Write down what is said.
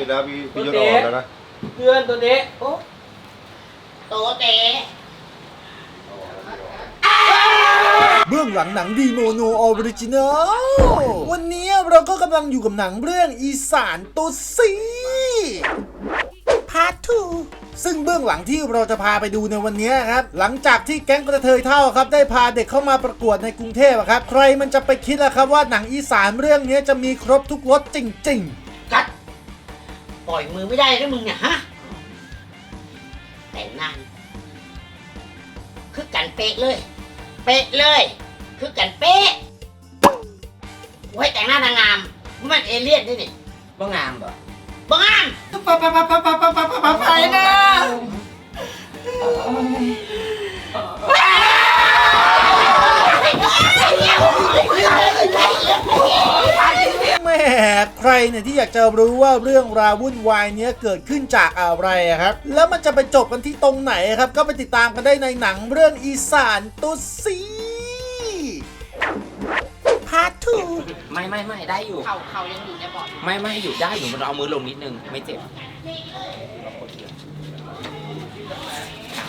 ปิดแล้วพี่พี่ยศเอาออกแล้วนะเพื่อนตัวนี้โอ้โตเต๋เบื้องหลังหนังดีโมโนออริจินอลวันนี้เราก็กำลังอยู่กับหนังเรื่องอีสานตุซีพาร์ท2ซึ่งเบื้องหลังที่เราจะพาไปดูในวันนี้ครับ หลังจากที่แก๊งกระเทยเท่าครับ ได้พาเด็กเข้ามาประกวดในกรุงเทพอะครับ ใครมันจะไปคิดล่ะครับว่าหนังอีสานเรื่องนี้จะมีครบทุกรสจริงๆกัด ปล่อยมือไม่ได้นะมึงเนี่ยฮะ แต่งงานคือกันเป๊ะเลย เป๊ะเลย คือกันเป๊ะไว้แต่งหน้านางงามมันเอเลี่ยนด้วยนี่บ้างามเหรอบ้างามปะปะปะปะปะปะปะปะปะไปนะ แหม่ ใครเนี่ยที่อยากจะรู้ว่าเรื่องราววุ่นวายเนี้ยเกิดขึ้นจากอะไรอะครับ แล้วมันจะไปจบกันที่ตรงไหนครับ ก็ไปติดตามกันได้ในหนังเรื่องอีสานตุซีพาร์ทไม่ไม่ไม่ได้อยู่ เขาเขายังอยู่ในบอร์ดไม่ไม่อยู่ได้อยู่มันเอามือลงนิดนึง ไม่เจ็บ